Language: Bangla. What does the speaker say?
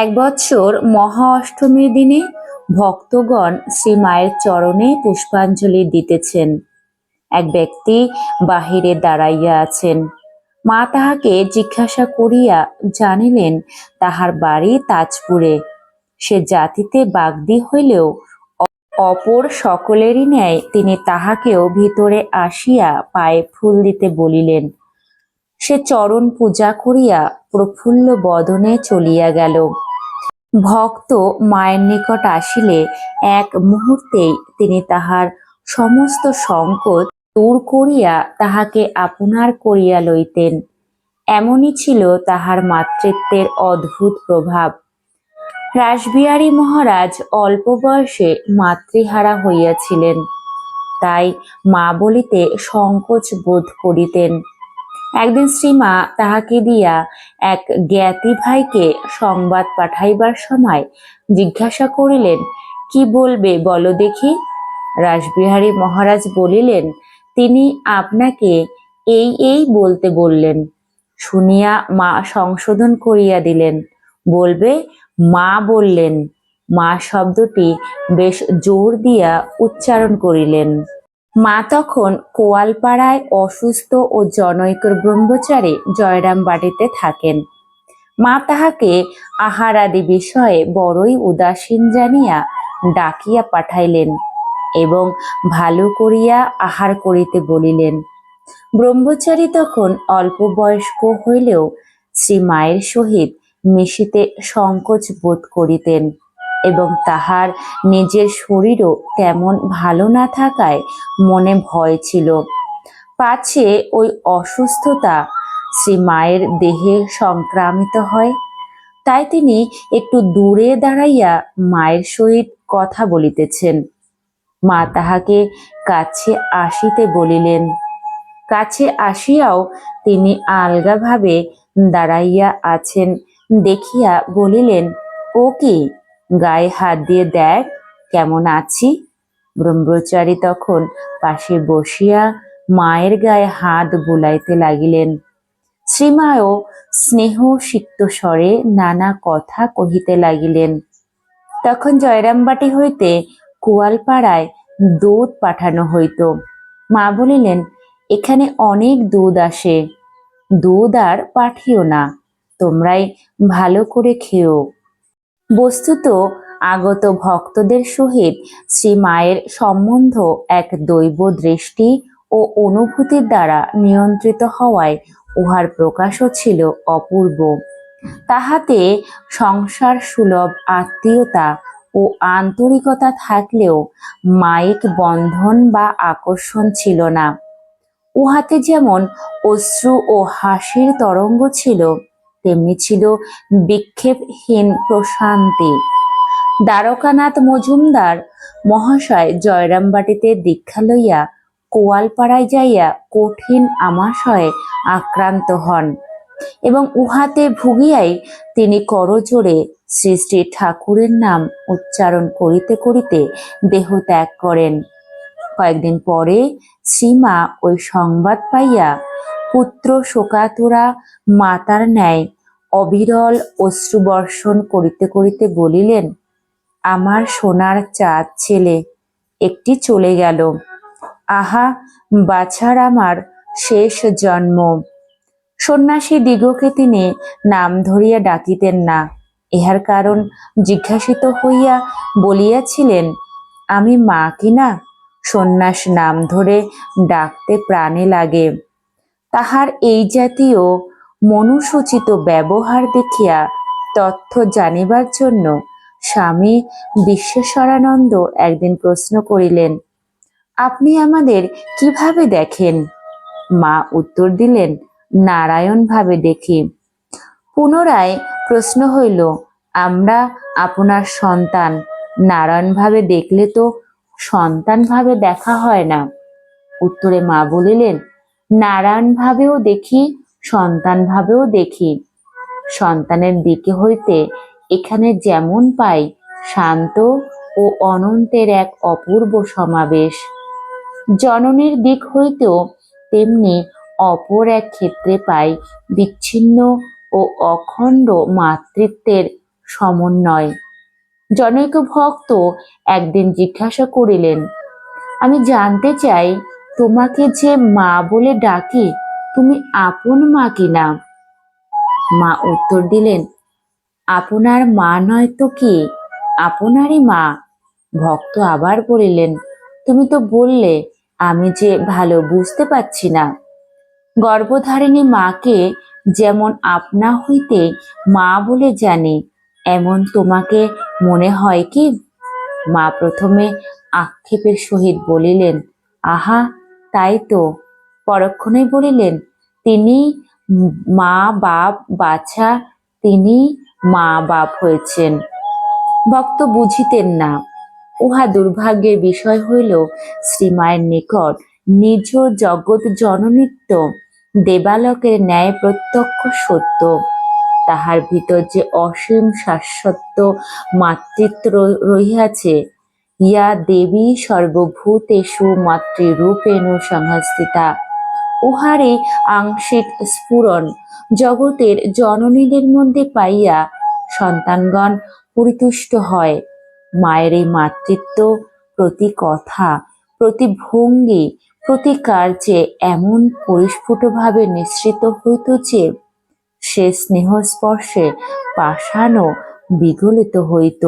এক বৎসর মহা অষ্টমীর দিনে ভক্তগণ শ্রী মায়ের চরণে পুষ্পাঞ্জলি দিতেছেন। এক ব্যক্তি বাহিরে দাঁড়াইয়া আছেন। মা তাহাকে জিজ্ঞাসা করিয়া জানিলেন, তাহার বাড়ি তাজপুরে। সে জাতিতে বাগদি হইলেও অপর সকলেরই ন্যায় তিনি তাহাকেও ভিতরে আসিয়া পায়ে ফুল দিতে বলিলেন। সে চরণ পূজা করিয়া প্রফুল্ল বদনে চলিয়া গেল। ভক্ত মায়ের নিকট আসিলে এক মুহূর্তেই তিনি তাহার সমস্ত সংকট দূর করিয়া তাহাকে আপনার করিয়া লইতেন। এমনই ছিল তাহার মাতৃত্বের অদ্ভুত প্রভাব। রাসবিহারী মহারাজ অল্প বয়সে মাতৃহারা হইয়াছিলেন, তাই মা বলিতে সংকোচ বোধ করিতেন। একদিন শ্রীমা তাহাকে দিয়া এক জ্ঞাতি ভাইকে সংবাদ পাঠাইবার সময় জিজ্ঞাসা করিলেন, কি বলবে বলো দেখি? রাসবিহারী মহারাজ বলিলেন, তিনি আপনাকে এই এই বলতে বললেন। শুনিয়া মা সংশোধন করিয়া দিলেন, বলবে, মা বললেন। মা শব্দটি বেশ জোর দিয়া উচ্চারণ করিলেন। মা তখন কোয়ালপাড়ায় অসুস্থ ও জনৈকর ব্রহ্মচারী জয়রাম বাড়িতে থাকেন। মা তাহাকে আহার আদি বিষয়ে বড়ই উদাসীন জানিয়া ডাকিয়া পাঠাইলেন এবং ভালো করিয়া আহার করিতে বলিলেন। ব্রহ্মচারী তখন অল্প বয়স্ক হইলেও শ্রী মায়ের সহিত মিশিতে সংকোচ বোধ করিতেন। এবং তাহার নিজের শরীরও তেমন ভালো না থাকায় মনে ভয় ছিল। পাছে ওই অসুস্থতা শ্রী মায়ের দেহে সংক্রামিত হয়। তাই তিনি একটু দূরে দাঁড়াইয়া মায়ের সহিত কথা বলিতেছেন। মা তাহাকে কাছে আসিতে বলিলেন। কাছে আসিয়াও তিনি আলগাভাবে দাঁড়াইয়া আছেন, দেখিয়া বলিলেন, ও কি? গায়ে হাত দিয়ে দেখ, কেমন আছি? ব্রহ্মচারী তখন পাশে বসিয়া মায়ের গায়ে হাত বুলাইতে লাগিলেন। শ্রীমায়ও স্নেহ সিক্ত স্বরে নানা কথা কহিতে লাগিলেন। তখন জয়রামবাটি হইতে কুয়ালপাড়ায় দুধ পাঠানো হইত। মা বলিলেন, এখানে অনেক দুধ আসে। দুধ আর পাঠিও না। তোমরাই ভালো করে খেও। বস্তুত আগত ভক্তদের সহিত শ্রী মায়ের সম্বন্ধ এক দৈব দৃষ্টি ও অনুভূতির দ্বারা নিয়ন্ত্রিত হওয়ায় উহার প্রকাশও ছিল অপূর্ব। তাহাতে সংসার সুলভ, আত্মীয়তা ও আন্তরিকতা থাকলেও মাইক বন্ধন বা আকর্ষণ ছিল না। উহাতে যেমন অশ্রু ও হাসির তরঙ্গ ছিল তেমনি ছিল বিক্ষেপহীন প্রশান্তি। দ্বারকানাথ মজুমদার মহাশয় জয়রামবাটিতে দীক্ষা লইয়া কোয়ালপাড়ায় যাইয়া কঠিন আমাশয়ে আক্রান্ত হন এবং উহাতে ভুগিয়াই তিনি করজোড়ে শ্রী শ্রী ঠাকুরের নাম উচ্চারণ করিতে করিতে দেহ ত্যাগ করেন। কয়েকদিন পরে শ্রীমা ওই সংবাদ পাইয়া পুত্র শোকাতুরা মাতার ন্যায় অবিরল অশ্রুবর্ষণ করিতে করিতে বলিলেন, আমার সোনার চাঁদ ছেলে, একটি চলে গেল। আহা, বাছার আমার শেষ জন্ম। সন্ন্যাসী দিগকে তিনি নাম ধরিয়া ডাকিতেন না। ইহার কারণ জিজ্ঞাসিত হইয়া বলিয়াছিলেন, আমি মা কিনা সন্ন্যাস নাম ধরে ডাকতে প্রাণে লাগে। তাহার এই জাতীয় মনুসূচিত ব্যবহার দেখিয়া তথ্য জানিবার জন্য স্বামী বিশ্বেশ্বরানন্দ একদিন প্রশ্ন করিলেন, আপনি আমাদের কীভাবে দেখেন? মা উত্তর দিলেন নারায়ণ ভাবে দেখি। পুনরায় প্রশ্ন হইল, আমরা আপনার সন্তান নারায়ণ ভাবে দেখলে তো সন্তান ভাবে দেখা হয় না? উত্তরে মা বলিলেন নারায়ণ ভাবেও দেখি সন্তান ভাবেও দেখি। সন্তানের দিকে হইতে এখানে যেমন পাই শান্ত ও অনন্তের এক অপূর্ব সমাবেশ। জননীর দিক হইতেও তেমনি অপর এক ক্ষেত্রে পাই বিচ্ছিন্ন ও অখণ্ড মাতৃত্বের সমন্বয়। জনৈক ভক্ত একদিন জিজ্ঞাসা করিলেন, আমি জানতে চাই তোমাকে যে মা বলে ডাকে, তুমি আপন মা কিনা? মা উত্তর দিলেন, আপনার মা নয় তো কি? আপনারই মা। ভক্ত আবার বলিলেন, তুমি তো বললে, আমি যে ভালো বুঝতে পারছি না। গর্ভধারিণী মাকে যেমন আপনা হইতে মা বলে জানি, এমন তোমাকে মনে হয় কি? মা প্রথমে আক্ষেপের সহিত বলিলেন, আহা তাই তো। পরক্ষণে বলিলেন, তিনি মা, বাপ, বাছা, তিনি মা, বাপ হয়েছেন। ভক্ত বুঝিতেন না। উহা দুর্ভাগ্যের বিষয় হইল, শ্রীমায়ের নিকট নিজ জগৎ জননিত্য দেবালকের ন্যায় প্রত্যক্ষ সত্য। তাহার ভিতর যে অসীম শাশ্বত মাতৃত্ব রহিয়াছে ইয়া দেবী সর্বভূতেষু মাতৃরূপেণ সংস্থিতা উহারই আংশিক স্ফুরণ। জগতের জননীদের মধ্যে পাইয়া সন্তানগণ পরিতুষ্ট হয়। মায়ের এই মাতৃত্ব প্রতি কথা, প্রতি ভঙ্গি, প্রতি কার্যে এমন পরিস্ফুটভাবে নিঃসৃত হইত যে সে স্নেহ স্পর্শে পাষাণও বিগলিত হইত।